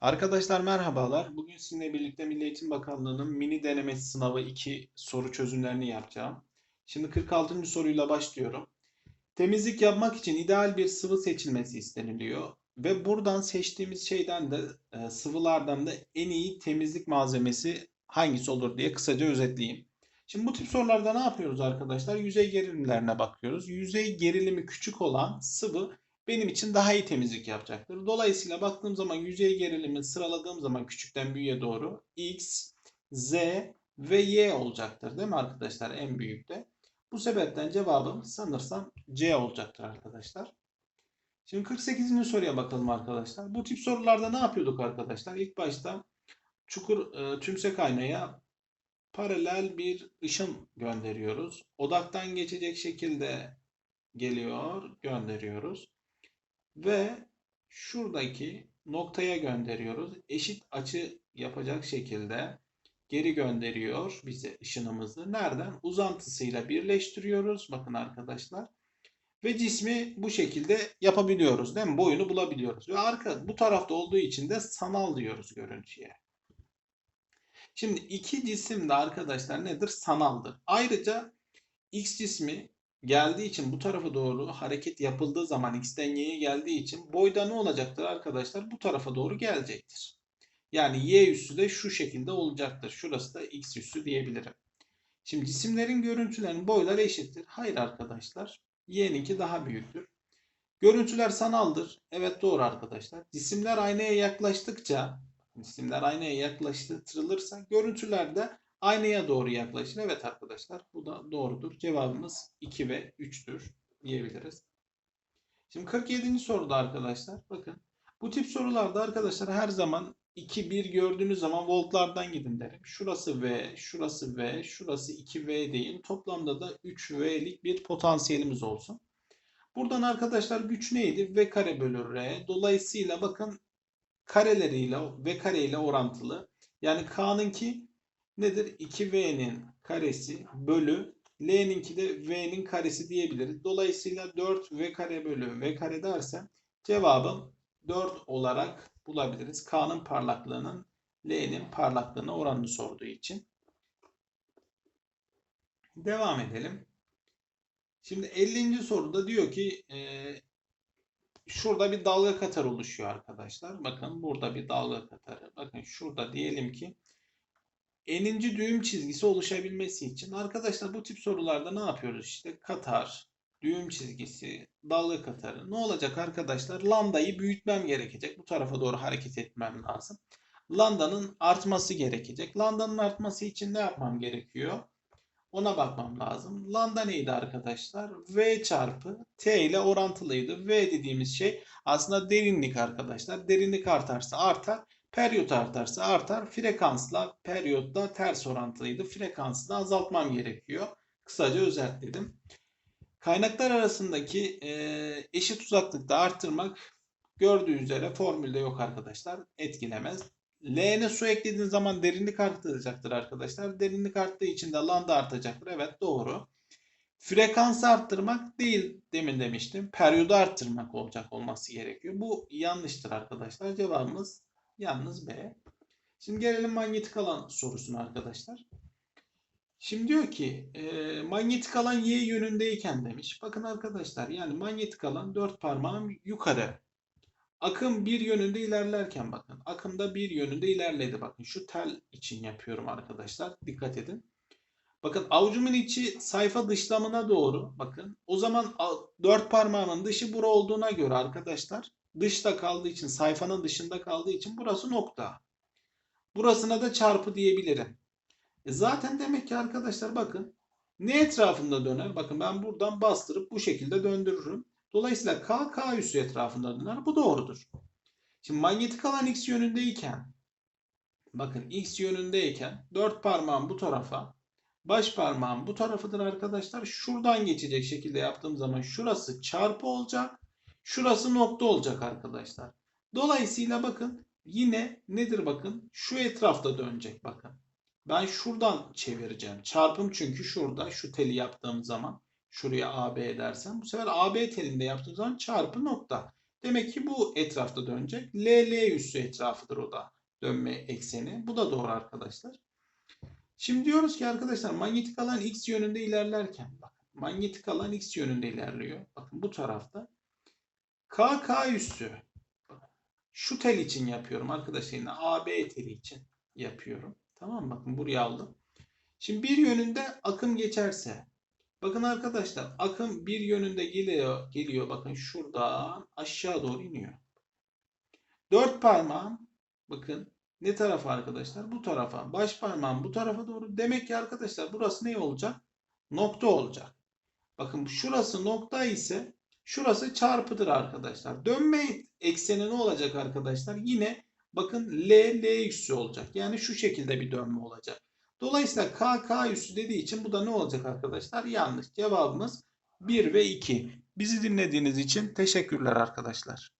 Arkadaşlar merhabalar. Bugün sizinle birlikte Milli Eğitim Bakanlığı'nın mini denemesi sınavı 2 soru çözümlerini yapacağım. Şimdi 46. soruyla başlıyorum. Temizlik yapmak için ideal bir sıvı seçilmesi isteniliyor ve buradan seçtiğimiz şeyden de e, sıvılardan da en iyi temizlik malzemesi hangisi olur diye kısaca özetleyeyim. Şimdi bu tip sorularda ne yapıyoruz arkadaşlar? Yüzey gerilimlerine bakıyoruz. Yüzey gerilimi küçük olan sıvı benim için daha iyi temizlik yapacaktır. Dolayısıyla baktığım zaman yüzey gerilimi sıraladığım zaman küçükten büyüğe doğru X, Z ve Y olacaktır değil mi arkadaşlar en büyükte. Bu sebepten cevabım sanırsam C olacaktır arkadaşlar. Şimdi 48. soruya bakalım arkadaşlar. Bu tip sorularda ne yapıyorduk arkadaşlar? İlk başta çukur e, tümsek aynaya paralel bir ışın gönderiyoruz. Odaktan geçecek şekilde geliyor, gönderiyoruz. Ve şuradaki noktaya gönderiyoruz. Eşit açı yapacak şekilde geri gönderiyor bize ışınımızı. Nereden? Uzantısıyla birleştiriyoruz. Bakın arkadaşlar. Ve cismi bu şekilde yapabiliyoruz değil mi? Boyunu bulabiliyoruz. Ve arka bu tarafta olduğu için de sanal diyoruz görüntüye. Şimdi iki cisim de arkadaşlar nedir? Sanaldır. Ayrıca X cismi geldiği için bu tarafa doğru hareket yapıldığı zaman x'ten y'ye geldiği için boyda ne olacaktır arkadaşlar? Bu tarafa doğru gelecektir. Yani y üssü de şu şekilde olacaktır. Şurası da x üssü diyebilirim. Şimdi cisimlerin görüntülerinin boyları eşittir. Hayır arkadaşlar. Y'ninki daha büyüktür. Görüntüler sanaldır. Evet doğru arkadaşlar. Cisimler aynaya yaklaştıkça cisimler aynaya yaklaştırılırsa görüntüler de aynaya doğru yaklaşır. Evet arkadaşlar bu da doğrudur. Cevabımız 2 ve 3'tür diyebiliriz. Şimdi 47. soruda arkadaşlar bakın bu tip sorularda arkadaşlar her zaman 2 1 gördüğünüz zaman voltlardan gidin derim. Şurası V, şurası V, şurası 2V değil. Toplamda da 3V'lik bir potansiyelimiz olsun. Buradan arkadaşlar güç neydi? V kare bölü R. Dolayısıyla bakın kareleriyle V kare ile orantılı. Yani K'nınki nedir? 2V'nin karesi bölü L'ninki de V'nin karesi diyebiliriz. Dolayısıyla 4V kare bölü V kare dersem cevabım 4 olarak bulabiliriz. K'nın parlaklığının L'nin parlaklığına oranını sorduğu için. Devam edelim. Şimdi 50. soruda diyor ki e, şurada bir dalga katar oluşuyor arkadaşlar. Bakın burada bir dalga katarı. Bakın şurada diyelim ki eninci düğüm çizgisi oluşabilmesi için arkadaşlar bu tip sorularda ne yapıyoruz işte katar, düğüm çizgisi, dalga katarı. Ne olacak arkadaşlar? Lambdayı büyütmem gerekecek. Bu tarafa doğru hareket etmem lazım. Lambdanın artması gerekecek. Lambdanın artması için ne yapmam gerekiyor? Ona bakmam lazım. Lambda neydi arkadaşlar? V çarpı T ile orantılıydı. V dediğimiz şey aslında derinlik arkadaşlar. Derinlik artarsa artar. Periyot artarsa artar. Frekansla periyotla ters orantılıydı. Frekansı da azaltmam gerekiyor. Kısaca özetledim. Kaynaklar arasındaki e, eşit uzaklıkta arttırmak gördüğü üzere formülde yok arkadaşlar. Etkilemez. L'ne su eklediğiniz zaman derinlik artacaktır arkadaşlar. Derinlik arttığı için de lambda artacaktır. Evet doğru. Frekansı arttırmak değil demin demiştim. Periyodu arttırmak olacak olması gerekiyor. Bu yanlıştır arkadaşlar. Cevabımız yalnız B. Şimdi gelelim manyetik alan sorusuna arkadaşlar. Şimdi diyor ki e, manyetik alan y yönündeyken demiş. Bakın arkadaşlar yani manyetik alan dört parmağım yukarı. Akım bir yönünde ilerlerken bakın. Akım da bir yönünde ilerledi. Bakın şu tel için yapıyorum arkadaşlar. Dikkat edin. Bakın avucumun içi sayfa dışlamına doğru. Bakın o zaman dört parmağımın dışı bura olduğuna göre arkadaşlar dışta kaldığı için sayfanın dışında kaldığı için burası nokta. Burasına da çarpı diyebilirim. E zaten demek ki arkadaşlar bakın ne etrafında döner? Bakın ben buradan bastırıp bu şekilde döndürürüm. Dolayısıyla K, K üssü etrafında döner. Bu doğrudur. Şimdi manyetik alan X yönündeyken bakın X yönündeyken dört parmağım bu tarafa baş parmağım bu tarafıdır arkadaşlar. Şuradan geçecek şekilde yaptığım zaman şurası çarpı olacak. Şurası nokta olacak arkadaşlar. Dolayısıyla bakın yine nedir bakın şu etrafta dönecek bakın. Ben şuradan çevireceğim. Çarpım çünkü şurada şu teli yaptığım zaman şuraya AB edersem bu sefer AB telinde yaptığım zaman çarpı nokta. Demek ki bu etrafta dönecek. L, L üssü etrafıdır o da dönme ekseni. Bu da doğru arkadaşlar. Şimdi diyoruz ki arkadaşlar manyetik alan x yönünde ilerlerken bakın manyetik alan x yönünde ilerliyor. Bakın bu tarafta. K, K. Bakın, Şu tel için yapıyorum arkadaşlar. Yine AB teli için yapıyorum. Tamam mı? Bakın buraya aldım. Şimdi bir yönünde akım geçerse bakın arkadaşlar akım bir yönünde geliyor geliyor bakın şuradan aşağı doğru iniyor. Dört parmağım bakın ne tarafa arkadaşlar? Bu tarafa. Baş parmağım bu tarafa doğru. Demek ki arkadaşlar burası ne olacak? Nokta olacak. Bakın şurası nokta ise şurası çarpıdır arkadaşlar. Dönme ekseni ne olacak arkadaşlar? Yine bakın L, L üssü olacak. Yani şu şekilde bir dönme olacak. Dolayısıyla K, K üssü dediği için bu da ne olacak arkadaşlar? Yanlış. Cevabımız 1 ve 2. Bizi dinlediğiniz için teşekkürler arkadaşlar.